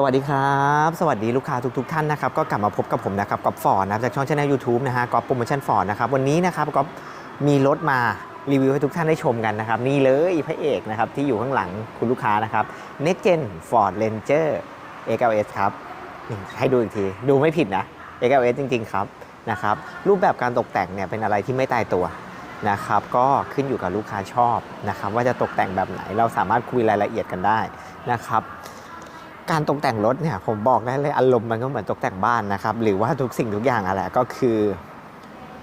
สวัสดีครับ สวัสดีลูกค้าทุกๆท่านนะครับก็กลับมาพบกับผมนะครับกับฟอร์ดนะครับจากช่องช anel YouTube นะฮะก๊อฟโปรโมชั่นฟอร์ดนะครับวันนี้นะครับก๊อฟมีรถมารีวิวให้ทุกท่านได้ชมกันนะครับนี่เลยพระเอกนะครับที่อยู่ข้างหลังคุณลูกค้านะครับ Next Gen Ford Ranger XLS ครับให้ดูอีกที ดูไม่ผิดนะ XLS จริง ๆ ครับนะครับรูปแบบการตกแต่งเนี่ยเป็นอะไรที่ไม่ตายตัวนะครับก็ขึ้นอยู่กับลูกค้าชอบนะครับว่าจะตกแต่งแบบไหนเราสามารถคุยรายละเอียดกันได้นะครับ การตกแต่งรถเนี่ยผมบอกได้เลยอารมณ์มันก็เหมือนตกแต่งบ้านนะครับ หรือว่าทุกสิ่งทุกอย่างอะไรก็คือ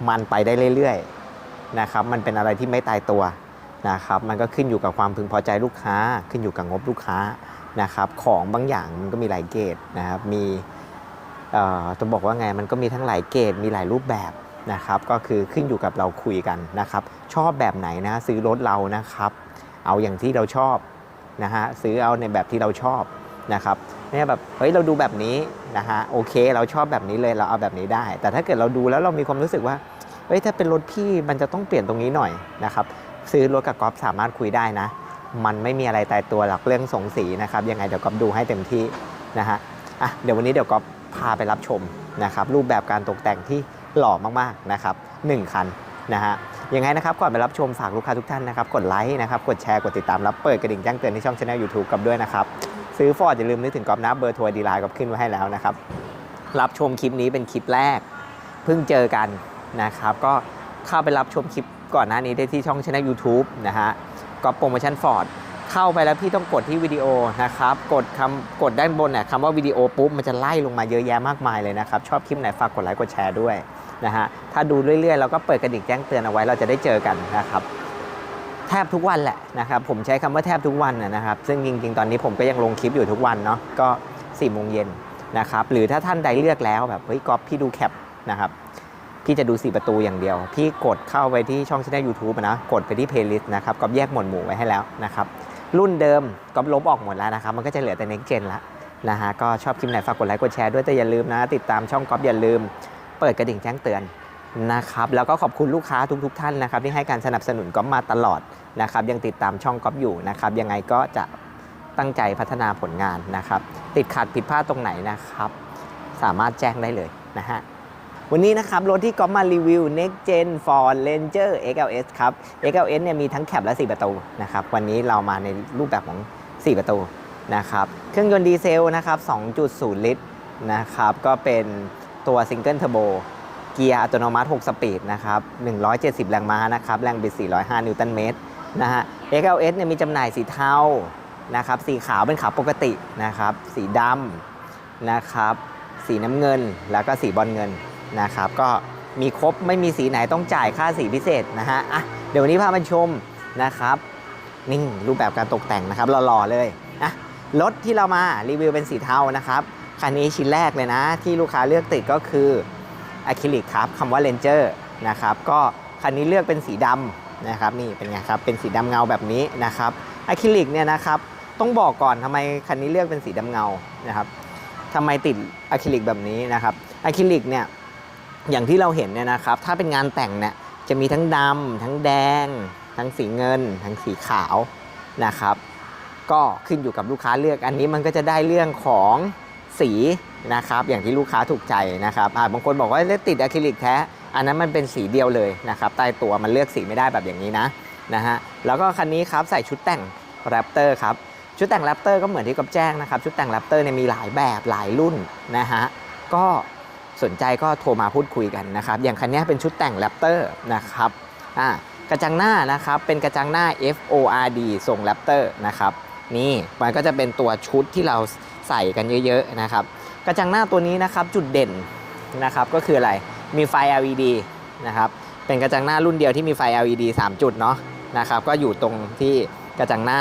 มันไปได้เรื่อยๆนะครับ มันเป็นอะไรที่ไม่ตายตัวนะครับ มันก็ขึ้นอยู่กับความพึงพอใจลูกค้า ขึ้นอยู่กับงบลูกค้านะครับ ของบางอย่างมันก็มีหลายเกรดนะครับ มีเอ่อจะบอกว่าไงมันก็มีทั้งหลายเกรดมีหลายรูปแบบนะครับ ก็คือขึ้นอยู่กับเราคุยกันนะครับ ชอบแบบไหนนะซื้อรถเรานะครับ เอาอย่างที่เราชอบนะฮะซื้อเอาในแบบที่เราชอบ นะครับเนี่ยแบบเฮ้ยเราดูแบบนี้นะฮะโอเค เราชอบแบบนี้เลยเราเอาแบบนี้ได้ แต่ถ้าเกิดเราดูแล้วเรามีความรู้สึกว่าเฮ้ยถ้าเป็นรถพี่มันจะต้องเปลี่ยนตรงนี้หน่อยนะครับซื้อรถกับก๊อฟสามารถคุยได้นะ มันไม่มีอะไรตายตัวหลักเรื่องสงสีนะครับยังไงเดี๋ยวก๊อฟดูให้เต็มที่นะฮะอะเดี๋ยววันนี้เดี๋ยวก๊อฟพาไปรับชมนะครับรูปแบบการตกแต่งที่หล่อมากๆนะครับหนึ่งคันนะฮะยังไงนะครับก่อนไปรับชมฝากลูกค้าทุกท่านนะครับกดไลค์นะครับกดแชร์กดติดตามรับเปิดกระดิ่งแจ้งเตือนที่ช่องช anel YouTube กับด้วยนะครับ ซื้อฟอร์ดอย่าลืมนึกถึงกอบนะเบอร์ทัวร์ดีไลน์กับขึ้นไว้ให้แล้วนะครับ รับชมคลิปนี้เป็นคลิปแรก เพิ่งเจอกันนะครับ ก็เข้าไปรับชมคลิปก่อนหน้านี้ได้ที่ช่องช anel YouTube นะฮะก็โปรโมชั่นฟอร์ดเข้าไปแล้วพี่ต้องกดที่วิดีโอนะครับ กดคำกดด้านบนเนี่ยคำว่าวิดีโอปุ๊บมันจะไล่ลงมาเยอะแยะมากมายเลยนะครับ ชอบคลิปไหนฝากกดไลค์กดแชร์ด้วยนะฮะถ้าดูเรื่อยๆเราก็เปิดกระดิ่งแจ้งเตือนเอาไว้เราจะได้เจอกันนะครับ แทบทุกวันแหละนะครับผมใช้คำว่าแทบทุกวันนะครับซึ่งจริง ๆ ตอนนี้ผมก็ยังลงคลิปอยู่ทุกวันเนาะก็4ี่โมงเย็นนะครับหรือถ้าท่านใดเลือกแล้วแบบเฮ้ยก๊อฟพี่ดูแคปนะครับพี่จะดู 4 ประตูอย่างเดียว พี่กดเข้าไปที่ช่องช่องยูทูบนะ กดไปที่เพลย์ลิสต์นะครับก๊อฟแยกหมวดหมู่ไว้ให้แล้วนะครับรุ่นเดิมก๊อฟลบออกหมดแล้วนะครับมันก็จะเหลือแต่ next gen ละนะฮะก็ชอบคลิปไหนฝากกดไลค์กดแชร์ด้วยแต่อย่าลืมนะ ติดตามช่องก๊อฟอย่าลืม เปิดกระดิ่งแจ้งเตือน นะครับแล้วก็ขอบคุณลูกค้าทุกๆท่านนะครับที่ให้การสนับสนุนก๊อฟมาตลอดนะครับยังติดตามช่องก๊อฟอยู่นะครับยังไงก็จะตั้งใจพัฒนาผลงานนะครับ ติดขัดผิดพลาดตรงไหนนะครับ สามารถแจ้งได้เลยนะฮะวันนี้นะครับ รถที่ก๊อฟมารีวิว Next Gen Ford Ranger XLS ครับ XLS เนี่ยมีทั้งแคปและ 4 ประตูนะครับ วันนี้เรามาในรูปแบบของ 4 ประตูนะครับ เครื่องยนต์ดีเซลนะครับ 2.0 ลิตรนะครับ ก็เป็นตัวซิงเกิลเทอร์โบ เกียร์อัตโนมัติ 6 สปีดนะครับ 170 แรงม้านะครับ แรงบิด 405 นิวตันเมตรนะฮะ XLS เนี่ยมีจำหน่ายสีเทานะครับ สีขาวเป็นขาวปกตินะครับ สีดำนะครับ สีน้ำเงิน แล้วก็สีบอลเงินนะครับ ก็มีครบไม่มีสีไหนต้องจ่ายค่าสีพิเศษนะฮะ อะ เดี๋ยววันนี้พามาชมนะครับนี่รูปแบบการตกแต่งนะครับหล่อๆเลยอะรถที่เรามารีวิวเป็นสีเทานะครับ คันนี้ชิ้นแรกเลยนะ ที่ลูกค้าเลือกติดก็คือ อะคริลิกครับคำว่า Ranger นะครับก็คันนี้เลือกเป็นสีดำนะครับนี่เป็นไงครับเป็นสีดำเงาแบบนี้นะครับอะคริลิกเนี่ยนะครับต้องบอกก่อนทำไมคันนี้เลือกเป็นสีดำเงานะครับทำไมติดอะคริลิกแบบนี้นะครับอะคริลิกเนี่ยอย่างที่เราเห็นเนี่ยนะครับถ้าเป็นงานแต่งเนี่ยจะมีทั้งดำทั้งแดง ทั้งสีเงิน ทั้งสีขาวนะครับ ก็ขึ้นอยู่กับลูกค้าเลือกอันนี้มันก็จะได้เรื่องของ สีนะครับอย่างที่ลูกค้าถูกใจนะครับบางคนบอกว่าเลือกติดอะคริลิกแท้ อันนั้นมันเป็นสีเดียวเลยนะครับใต้ตัวมันเลือกสีไม่ได้แบบอย่างนี้นะนะฮะแล้วก็คันนี้ครับใส่ชุดแต่งแรปเตอร์ครับชุดแต่งแรปเตอร์ก็เหมือนที่กับแจ้งนะครับชุดแต่งแรปเตอร์เนี่ยมีหลายแบบหลายรุ่นนะฮะก็สนใจก็โทรมาพูดคุยกันนะครับอย่างคันนี้เป็นชุดแต่งแรปเตอร์นะครับอ่ากระจังหน้านะครับเป็นกระจังหน้า FORD ทรงแรปเตอร์นะครับนี่มันก็จะเป็นตัวชุดที่เรา ใส่กันเยอะๆนะครับกระจังหน้าตัวนี้นะครับจุดเด่นนะครับก็คืออะไรมีไฟ LED นะครับเป็นกระจังหน้ารุ่นเดียวที่มีไฟ LED 3 จุดเนาะนะครับก็อยู่ตรงที่กระจังหน้า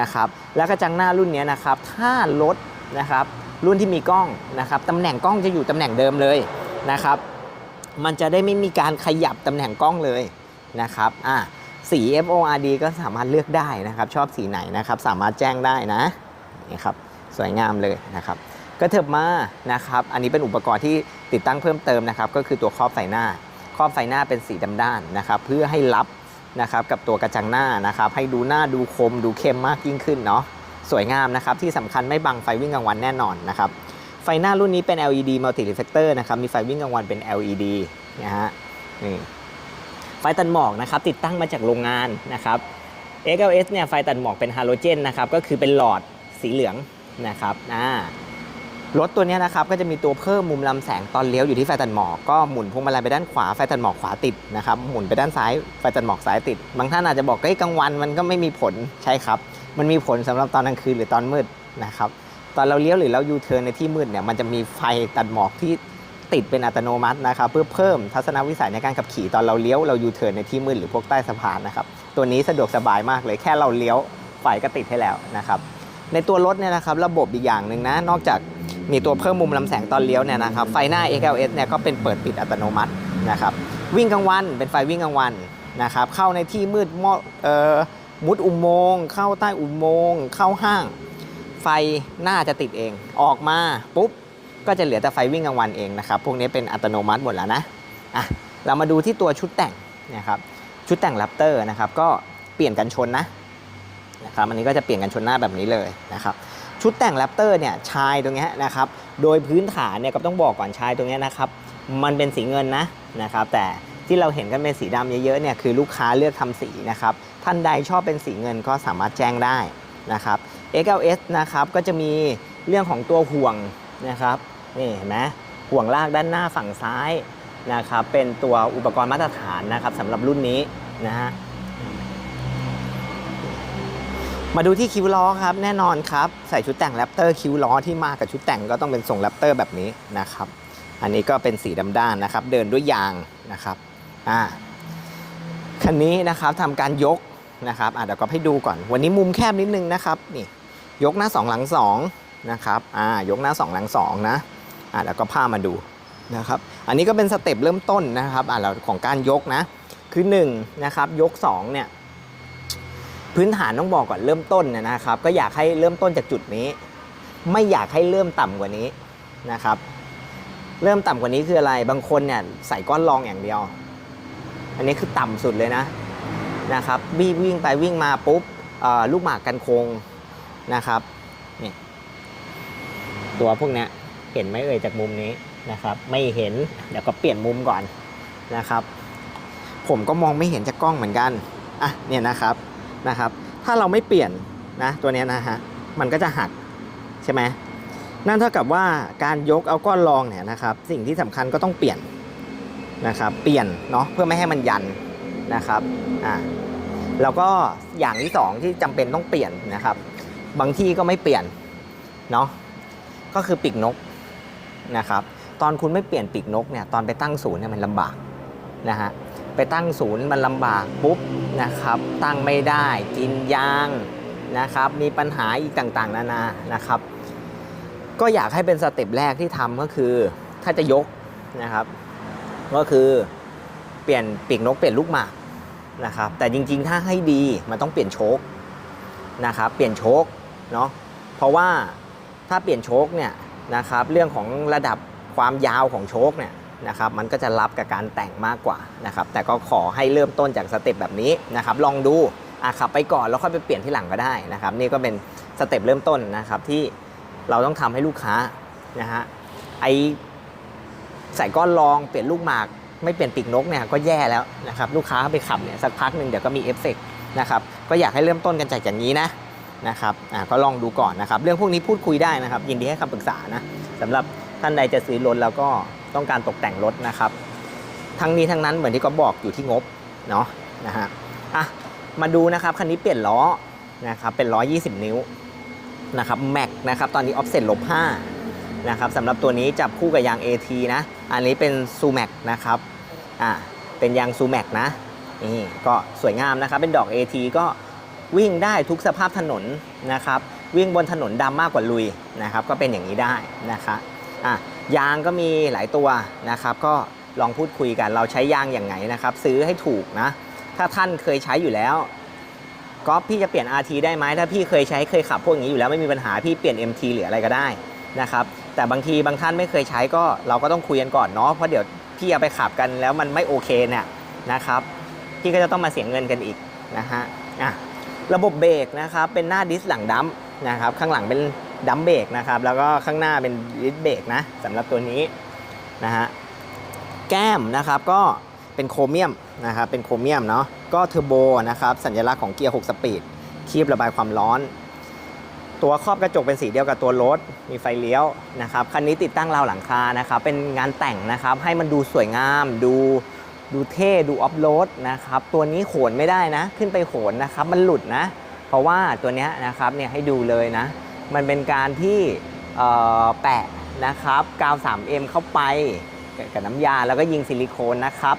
นะครับแล้วกระจังหน้ารุ่นนี้นะครับถ้ารถนะครับรุ่นที่มีกล้องนะครับตำแหน่งกล้องจะอยู่ตำแหน่งเดิมเลยนะครับมันจะได้ไม่มีการขยับตำแหน่งกล้องเลยนะครับอะสี FORD ก็สามารถเลือกได้นะครับ ชอบสีไหนนะครับ สามารถแจ้งได้นะนี่ครับ สวยงามเลยนะครับก็เถิบมานะครับอันนี้เป็นอุปกรณ์ที่ติดตั้งเพิ่มเติมนะครับก็คือตัวครอบไฟหน้า ครอบไฟหน้าเป็นสีดำด้านนะครับเพื่อให้รับนะครับกับตัวกระจังหน้านะครับให้ดูหน้าดูคมดูเข้มมากยิ่งขึ้นเนาะสวยงามนะครับที่สำคัญไม่บังไฟวิ่งกลางวันแน่นอนนะครับไฟหน้ารุ่นนี้เป็น LED multi reflector นะครับมีไฟวิ่งกลางวันเป็น LED นะฮะนี่ไฟตัดหมอกนะครับติดตั้งมาจากโรงงานนะครับ XLS เนี่ยไฟตัดหมอกเป็นฮาโลเจนนะครับก็คือเป็นหลอดสีเหลือง นะครับอ่ารถตัวนี้นะครับก็จะมีตัวเพิ่มมุมลำแสงตอนเลี้ยวอยู่ที่ไฟตัดหมอกก็หมุนพวงมาลัยไปด้านขวาไฟตัดหมอกขวาติดนะครับหมุนไปด้านซ้ายไฟตัดหมอกซ้ายติด บางท่านอาจจะบอกเฮ้ยกลางวันมันก็ไม่มีผลใช่ครับ มันมีผลสำหรับตอนกลางคืนหรือตอนมืดนะครับตอนเราเลี้ยวหรือเรายูเทิร์นในที่มืดเนี่ยมันจะมีไฟตัดหมอกที่ติดเป็นอัตโนมัตินะครับเพื่อเพิ่มทัศนวิสัยในการขับขี่ตอนเราเลี้ยวเรายูเทิร์นในที่มืดหรือพวกใต้สะพานนะครับตัวนี้สะดวกสบายมากเลยแค่เราเลี้ยวไฟก็ติดให้แล้วนะครับ ในตัวรถเนี่ยนะครับระบบอีกอย่างหนึ่งนะ นอกจากมีตัวเพิ่มมุมลำแสงตอนเลี้ยวเนี่ยนะครับไฟหน้า XLS เนี่ยก็เป็นเปิดปิดอัตโนมัตินะครับวิ่งกลางวันเป็นไฟวิ่งกลางวันนะครับเข้าในที่มืดมอเอ่อมุดอุโมงค์เข้าใต้อุโมงค์เข้าห้าง ไฟหน้าจะติดเอง ออกมาปุ๊บก็จะเหลือแต่ไฟวิ่งกลางวันเองนะครับพวกนี้เป็นอัตโนมัติหมดแล้วนะอะเรามาดูที่ตัวชุดแต่งนะครับชุดแต่งแรปเตอร์นะครับก็เปลี่ยนกันชนนะ นะครับอันนี้ก็จะเปลี่ยนกันชนหน้าแบบนี้เลยนะครับชุดแต่งแรปเตอร์เนี่ยชายตรงนี้นะครับโดยพื้นฐานเนี่ยก็ต้องบอกก่อนชายตรงนี้นะครับมันเป็นสีเงินนะนะครับแต่ที่เราเห็นกันเป็นสีดำเยอะๆเนี่ยคือลูกค้าเลือกทำสีนะครับท่านใดชอบเป็นสีเงินก็สามารถแจ้งได้นะครับ XLS นะครับก็จะมีเรื่องของตัวห่วงนะครับนี่เห็นไหมห่วงลากด้านหน้าฝั่งซ้ายนะครับเป็นตัวอุปกรณ์มาตรฐานนะครับสำหรับรุ่นนี้นะฮะ มาดูที่คิ้วล้อครับแน่นอนครับ ใส่ชุดแต่งแรปเตอร์คิ้วล้อที่มากับชุดแต่งก็ต้องเป็นทรงแรปเตอร์แบบนี้นะครับ อันนี้ก็เป็นสีดำด้านนะครับ เดินด้วยยางนะครับอ่าคันนี้นะครับทำการยกนะครับอะเดี๋ยวก็ให้ดูก่อน วันนี้มุมแคบนิดนึงนะครับนี่ยกหน้าสองหลังสองนะครับอ่ายกหน้าสองหลังสองนะอะเดี๋ยวก็พามาดูนะครับ อันนี้ก็เป็นสเต็ปเริ่มต้นนะครับอะเราของการยกนะคือ1นะครับยก2เนี่ย พื้นฐานต้องบอกก่อนเริ่มต้นนะครับ ก็อยากให้เริ่มต้นจากจุดนี้ ไม่อยากให้เริ่มต่ำกว่านี้นะครับ เริ่มต่ำกว่านี้คืออะไร บางคนเนี่ยใส่ก้อนรองอย่างเดียว อันนี้คือต่ำสุดเลยนะนะครับวิ่งวิ่งไปวิ่งมาปุ๊บลูกหมากกันโคงนะครับนี่ตัวพวกเนี้ยเห็นไหมเอ่ยจากมุมนี้นะครับ ไม่เห็นเดี๋ยวก็เปลี่ยนมุมก่อนนะครับ ผมก็มองไม่เห็นจากกล้องเหมือนกันอะเนี่ยนะครับ นะครับ ถ้าเราไม่เปลี่ยนนะตัวนี้นะฮะมันก็จะหักใช่ไหมนั่นเท่ากับว่าการยกเอาก้อนรองเนี่ยนะครับ สิ่งที่สำคัญก็ต้องเปลี่ยนนะครับเปลี่ยนเนาะเพื่อไม่ให้มันยันนะครับอ่าแล้วก็อย่างที่สองที่จำเป็นต้องเปลี่ยนนะครับ บางที่ก็ไม่เปลี่ยนเนาะก็คือปีกนกนะครับ ตอนคุณไม่เปลี่ยนปีกนกเนี่ยตอนไปตั้งศูนย์เนี่ยมันลำบากนะฮะ ไปตั้งศูนย์มันลำบากปุ๊บนะครับ ตั้งไม่ได้กินยางนะครับ มีปัญหาอีกต่างๆ นานานะครับ ก็อยากให้เป็นสเต็ปแรกที่ทำก็คือถ้าจะยกนะครับ ก็คือเปลี่ยนปีกนกเปลี่ยนลูกหมากนะครับ แต่จริงๆถ้าให้ดีมันต้องเปลี่ยนโชคนะครับ เปลี่ยนโชคเนาะเพราะว่าถ้าเปลี่ยนโชคเนี่ยนะครับ เรื่องของระดับความยาวของโชคเนี่ย นะครับมันก็จะรับกับการแต่งมากกว่านะครับแต่ก็ขอให้เริ่มต้นจากสเต็ปแบบนี้นะครับลองดูอะขับไปก่อนแล้วค่อยไปเปลี่ยนที่หลังก็ได้นะครับนี่ก็เป็นสเต็ปเริ่มต้นนะครับที่เราต้องทำให้ลูกค้านะฮะไอใส่ก้อนรองเปลี่ยนลูกหมาก ไม่เปลี่ยนปีกนกเนี่ยก็แย่แล้วนะครับลูกค้าไปขับเนี่ยสักพักหนึ่งเดี๋ยวก็มีเอฟเฟกต์นะครับก็อยากให้เริ่มต้นกันจากอย่างนี้นะนะครับอะก็ลองดูก่อนนะครับ เรื่องพวกนี้พูดคุยได้นะครับ ยินดีให้คำปรึกษานะสำหรับท่านใดจะซื้อรถแล้วก็ ต้องการตกแต่งรถนะครับ ทั้งนี้ทั้งนั้นเหมือนที่ก็บอกอยู่ที่งบเนาะนะฮะอะมาดูนะครับคันนี้เปลี่ยนล้อนะครับเป็นล้อ 20 นิ้วนะครับแม็กนะครับตอนนี้ออฟเซ็ตลบ5นะครับสำหรับตัวนี้จับคู่กับยาง AT นะอันนี้เป็นซูแม็กนะครับอ่าเป็นยางซูแม็กนะนี่ก็สวยงามนะครับเป็นดอก AT ก็วิ่งได้ทุกสภาพถนนนะครับวิ่งบนถนนดำมากกว่าลุยนะครับก็เป็นอย่างนี้ได้นะคะอะ ยางก็มีหลายตัวนะครับ ก็ลองพูดคุยกันเราใช้ยางอย่างไงนะครับ ซื้อให้ถูกนะ ถ้าท่านเคยใช้อยู่แล้วก็พี่จะเปลี่ยน RT ได้ไหมถ้าพี่เคยใช้เคยขับพวกนี้อยู่แล้วไม่มีปัญหาพี่เปลี่ยน MT หรืออะไรก็ได้นะครับ แต่บางทีบางท่านไม่เคยใช้ก็เราก็ต้องคุยกันก่อนเนาะเพราะเดี๋ยวพี่เอาไปขับกันแล้วมันไม่โอเคเนี่ยนะครับพี่ก็จะต้องมาเสียเงินกันอีกนะฮะอะระบบเบรกนะครับเป็นหน้าดิสหลังดัมนะครับข้างหลังเป็น ดัมเบรกนะครับ แล้วก็ข้างหน้าเป็นดิสเบรกนะสำหรับตัวนี้นะฮะแก้มนะครับก็เป็นโครเมียมนะครับเป็นโครเมียมเนาะก็เทอร์โบนะครับสัญลักษณ์ของเกียร์ 6 สปีดคีบระบายความร้อน ตัวครอบกระจกเป็นสีเดียวกับตัวรถ มีไฟเลี้ยวนะครับคันนี้ติดตั้งราวหลังคานะครับเป็นงานแต่งนะครับให้มันดูสวยงามดูดูเท่ดูออฟโรดนะครับตัวนี้โขนไม่ได้นะ ขึ้นไปโขนนะครับมันหลุดนะ เพราะว่าตัวนี้นะครับเนี่ยให้ดูเลยนะ มันเป็นการที่แปะนะครับกาว 3M เข้าไปกับน้ำยาแล้วก็ยิงซิลิโคนนะครับ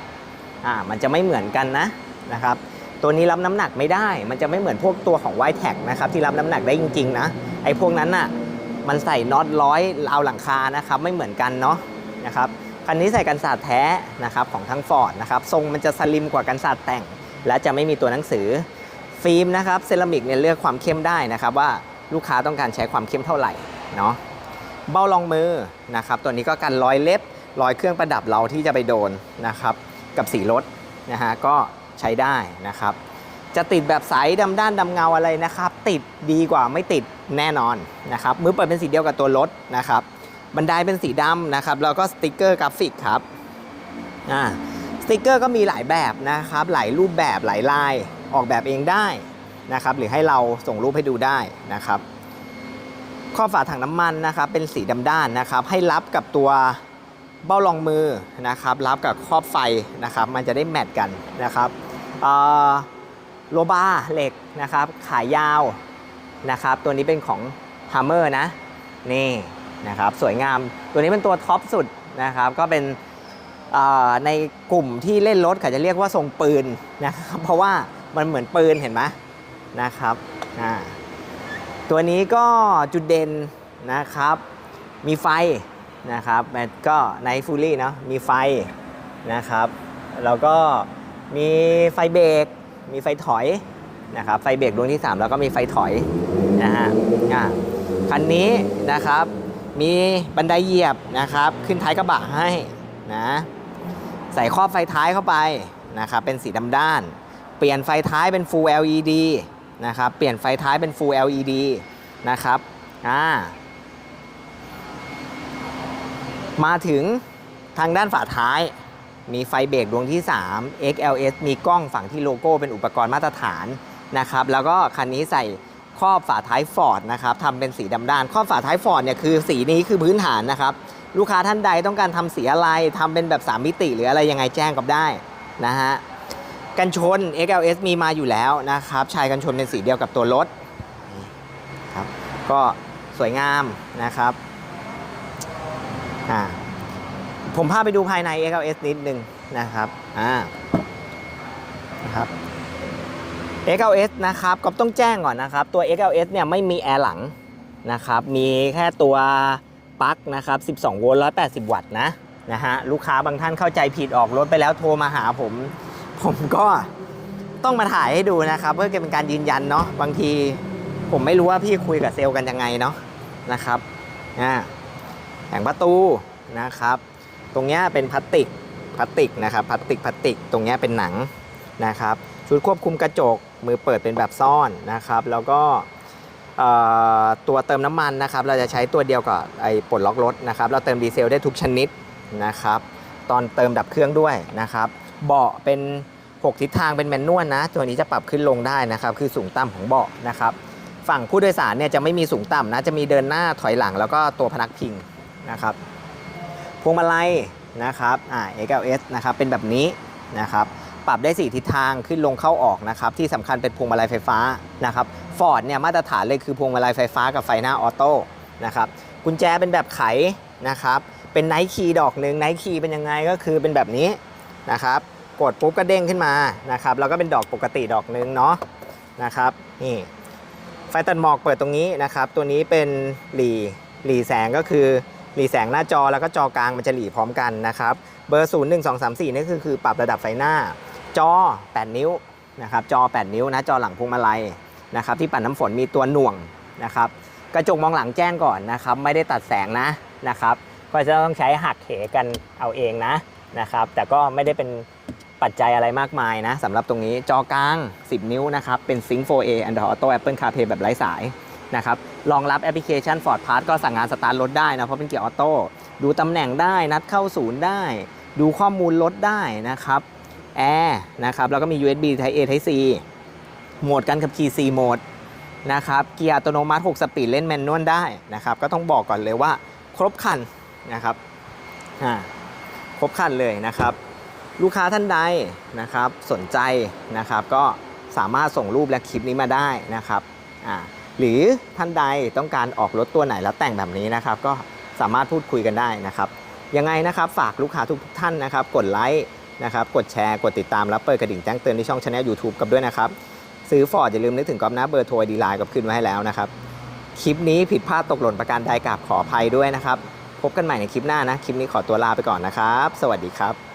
อ่ามันจะไม่เหมือนกันนะนะครับ ตัวนี้รับน้ำหนักไม่ได้ มันจะไม่เหมือนพวกตัวของ y t e c นะครับที่รับน้ำหนักได้จริงๆนะไอ้พวกนั้นน่ะมันใส่น็อตร้อยเอาหลังคานะครับไม่เหมือนกันเนาะนะครับคันนี้ใส่กันศาสตร์แท้นะครับของทั้งฟอร์ดนะครับทรงมันจะสลิมกว่ากันศาสตร์แต่ง และจะไม่มีตัวหนังสือฟิล์มนะครับเซรามิกเนี่ยเลือกความเข้มได้นะครับว่า ลูกค้าต้องการใช้ความเข้มเท่าไหร่เนาะเบ้ารองมือนะครับ ตัวนี้ก็กันรอยเล็บรอยเครื่องประดับเราที่จะไปโดนนะครับ กับสีรถนะฮะก็ใช้ได้นะครับ จะติดแบบใสดำด้านดำเงาอะไรนะครับ ติดดีกว่าไม่ติดแน่นอนนะครับมือเปิดเป็นสีเดียวกับตัวรถนะครับบันไดเป็นสีดำนะครับแล้วก็สติกเกอร์กราฟิกครับอ่าสติกเกอร์ก็มีหลายแบบนะครับ หลายรูปแบบหลายลายออกแบบเองได้ นะครับหรือให้เราส่งรูปให้ดูได้นะครับข้อบฝาถังน้ำมันนะครับเป็นสีดำด้านนะครับให้รับกับตัวเบ้ารองมือนะครับรับกับครอบไฟนะครับมันจะได้แมทกันนะครับโลบาเหล็กนะครับขายาวนะครับตัวนี้เป็นของ Hammer นะนี่นะครับสวยงามตัวนี้เป็นตัวท็อปสุดนะครับก็เป็นในกลุ่มที่เล่นรถเขาจะเรียกว่าทรงปืนนะครับเพราะว่ามันเหมือนปืนเห็นไหม นะครับตัวนี้ก็จุดเด่นนะครับ มีไฟนะครับแมก็ในฟูลี่เนาะมีไฟนะครับ แล้วก็มีไฟเบรกมีไฟถอยนะครับไฟเบรกดวงที่ 3 แล้วก็มีไฟถอยนะฮะอะคันนี้นะครับมีบันไดเหยียบนะครับ ขึ้นท้ายกระบะให้นะใส่ครอบไฟท้ายเข้าไปนะครับเป็นสีดำด้าน เปลี่ยนไฟท้ายเป็น Full LED นะครับ เปลี่ยนไฟท้ายเป็น Full LED นะครับ อ่า มาถึงทางด้านฝาท้าย มีไฟเบรกดวงที่ 3 XLS มีกล้องฝั่งที่โลโก้เป็นอุปกรณ์มาตรฐานนะครับ แล้วก็คันนี้ใส่ครอบฝาท้ายฟอร์ดนะครับทำเป็นสีดำด้าน ครอบฝาท้ายฟอร์ดเนี่ยคือสีนี้คือพื้นฐานนะครับ ลูกค้าท่านใดต้องการทำสีอะไรทำเป็นแบบ 3 มิติหรืออะไรยังไงแจ้งกับได้นะฮะ กันชน XLS มีมาอยู่แล้วนะครับชายกันชนเป็นสีเดียวกับตัวรถครับก็สวยงามนะครับอ่าผมพาไปดูภายใน XLS นิดนึงนะครับอ่านะครับ XLS นะครับก็ต้องแจ้งก่อนนะครับ ตัว XLS เนี่ยไม่มีแอร์หลังนะครับมีแค่ตัวปลั๊กนะครับ 12 โวลต์ 180 วัตต์นะนะฮะลูกค้าบางท่านเข้าใจผิดออกรถไปแล้วโทรมาหาผม ผมก็ต้องมาถ่ายให้ดูนะครับเพื่อเป็นการยืนยันเนาะบางทีผมไม่รู้ว่าพี่คุยกับเซลล์กันยังไงเนาะนะครับอ่าแผงประตูนะครับ ตรงเนี้ยเป็นพลาสติกพลาสติกนะครับพลาสติกพลาสติก ตรงเนี้ยเป็นหนังนะครับ ชุดควบคุมกระจกมือเปิดเป็นแบบซ่อนนะครับ แล้วก็ตัวเติมน้ำมันนะครับ เราจะใช้ตัวเดียวกับไอ้ปลดล็อกรถนะครับ เราเติมดีเซลได้ทุกชนิดนะครับ ตอนเติมดับเครื่องด้วยนะครับ เบาะเป็น 6 ทิศทางเป็นแมนนวลนะ ตัวนี้จะปรับขึ้นลงได้นะครับ คือสูงต่ำของเบาะนะครับ ฝั่งผู้โดยสารเนี่ยจะไม่มีสูงต่ำนะ จะมีเดินหน้าถอยหลังแล้วก็ตัวพนักพิงนะครับ พวงมาลัยนะครับ อ่า XLS นะครับ เป็นแบบนี้นะครับ ปรับได้ 4 ทิศทางขึ้นลงเข้าออกนะครับ ที่สำคัญเป็นพวงมาลัยไฟฟ้านะครับฟอร์ดเนี่ยมาตรฐานเลยคือพวงมาลัยไฟฟ้ากับไฟหน้าออโต้นะครับ กุญแจเป็นแบบไขนะครับ เป็นไนท์คีย์ดอกหนึ่งไนท์คีย์เป็นยังไงก็คือเป็นแบบนี้นะครับ กดปุ๊บก็เด้งขึ้นมานะครับแล้วก็เป็นดอกปกติดอกหนึ่งเนาะนะครับนี่ไฟตัดหมอกเปิดตรงนี้นะครับ ตัวนี้เป็นหลีหลีแสงก็คือหลีแสงหน้าจอแล้วก็จอกลางมันจะหลีพร้อมกันนะครับ เบอร์ 0 1 2 3 4นี่คือคือปรับระดับไฟหน้า จอ 8 นิ้วนะครับจอ 8 นิ้วนะจอหลังพวงมาลัยนะครับที่ปัดน้ำฝนมีตัวหน่วงนะครับกระจกมองหลังแจ้งก่อนนะครับ ไม่ได้ตัดแสงนะนะครับ ก็จะต้องใช้หักเหกันเอาเองนะนะครับ แต่ก็ไม่ได้เป็น ปัจจัยอะไรมากมายนะสำหรับตรงนี้จอกลาง 10 นิ้วนะครับ เป็น Sync 4A Android Auto Apple CarPlay แบบไร้สายนะครับรองรับแอปพลิเคชัน Ford Pass ก็สั่งงานสตาร์ทรถได้นะ เพราะเป็นเกียร์ออโต้ดูตำแหน่งได้นัดเข้าศูนย์ได้ ดูข้อมูลรถได้นะครับแอร์นะครับแล้วก็มี USB Type A Type C โหมดการขับขี่4โหมดนะครับเกียร์อัตโนมัติ 6 สปีดเล่นแมนนวลได้นะครับก็ต้องบอกก่อนเลยว่าครบคันนะครับอ่าครบคันเลยนะครับ ลูกค้าท่านใดนะครับสนใจนะครับก็สามารถส่งรูปและคลิปนี้มาได้นะครับอ่าหรือท่านใดต้องการออกรถตัวไหนแล้วแต่งแบบนี้นะครับ ก็สามารถพูดคุยกันได้นะครับยังไงนะครับฝากลูกค้าทุกท่านนะครับ กดไลค์นะครับกดแชร์กดติดตามแล้วเปิดกระดิ่งแจ้งเตือนที่ช่องช anel YouTube กับด้วยนะครับ ซื้อฟอร์ดอย่าลืมนึกถึงกอบนะเบอร์โทรดีไลน์กับขึ้นไว้ให้แล้วนะครับ คลิปนี้ผิดพลาดตกหล่นประการใดกราบขออภัยด้วยนะครับ พบกันใหม่ในคลิปหน้านะ คลิปนี้ขอตัวลาไปก่อนนะครับ สวัสดีครับ